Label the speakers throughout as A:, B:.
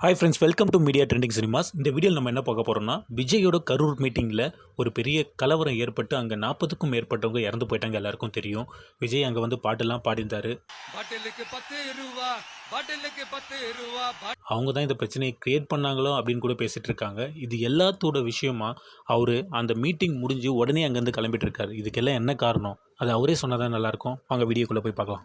A: Hi friends welcome to media trending cinemas இந்த வீடியோவில் நம்ம என்ன பார்க்க போகிறோம்னா விஜயோட கரூர் மீட்டிங்கில் ஒரு பெரிய கலவரம் ஏற்பட்டு அங்கே நாற்பதுக்கும் மேற்பட்டவங்க இறந்து போயிட்டாங்க எல்லாருக்கும் தெரியும். விஜய் அங்கே வந்து பாட்டெல்லாம் பாடியிருந்தாரு.
B: பாட்டிலுக்கு பத்து ரூபா பாட்டிலுக்கு பத்து ரூபா பாட்-
A: அவங்க தான் இந்த பிரச்சனையை கிரியேட் பண்ணாங்களோ அப்படின்னு கூட பேசிகிட்டு இருக்காங்க. இது எல்லாத்தோட விஷயமா அவர் அந்த மீட்டிங் முடிஞ்சு உடனே அங்கேருந்து கிளம்பிட்டு இருக்காரு. இதுக்கெல்லாம் என்ன காரணம்? அது அவரே சொன்னால் தான் நல்லாயிருக்கும் வாங்க வீடியோக்குள்ளே போய் பார்க்கலாம்.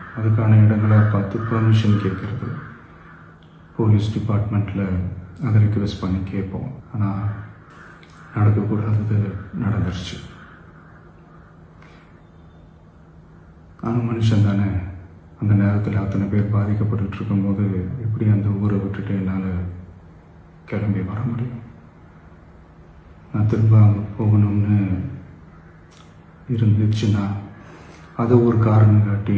C: அதுக்கான இடங்களை பார்த்து பெர்மிஷன் கேட்குறது. போலீஸ் டிபார்ட்மெண்ட்டில் அதை ரிக்வெஸ்ட் பண்ணி கேட்போம். ஆனால் நடக்கக்கூடாதது நடந்துருச்சு. நானும் மனுஷன் தானே. அந்த நேரத்தில் அத்தனை பேர் பாதிக்கப்பட்டுட்டு இருக்கும்போது எப்படி அந்த ஊரை விட்டுட்டு என்னால் கிளம்பி வர முடியும்? நான் திரும்ப அங்கே போகணும்னு இருந்துச்சுன்னா அதை ஒரு காரணம் காட்டி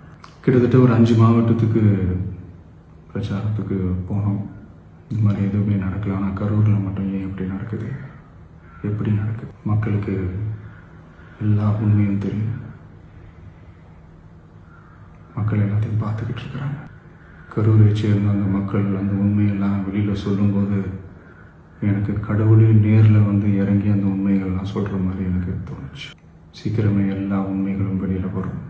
C: கிட்டத்தட்ட ஒரு அஞ்சு மாவட்டத்துக்கு பிரச்சாரத்துக்கு போனோம். இந்த மாதிரி எதுவுமே நடக்கல. ஆனால் கரூரில் மட்டும் ஏன் எப்படி நடக்குது? எப்படி நடக்குது? மக்களுக்கு எல்லா உண்மையும் தெரியும். மக்கள் எல்லாத்தையும் பார்த்துக்கிட்டு இருக்கிறாங்க. கரூரை சேர்ந்த அந்த மக்கள் அந்த உண்மையெல்லாம் வெளியில் சொல்லும்போது எனக்கு கடவுளே நேரில் வந்து இறங்கி அந்த உண்மைகள்லாம் சொல்கிற மாதிரி எனக்கு தோணுச்சு. சீக்கிரமே எல்லா உண்மைகளும் வெளியில் வரும்.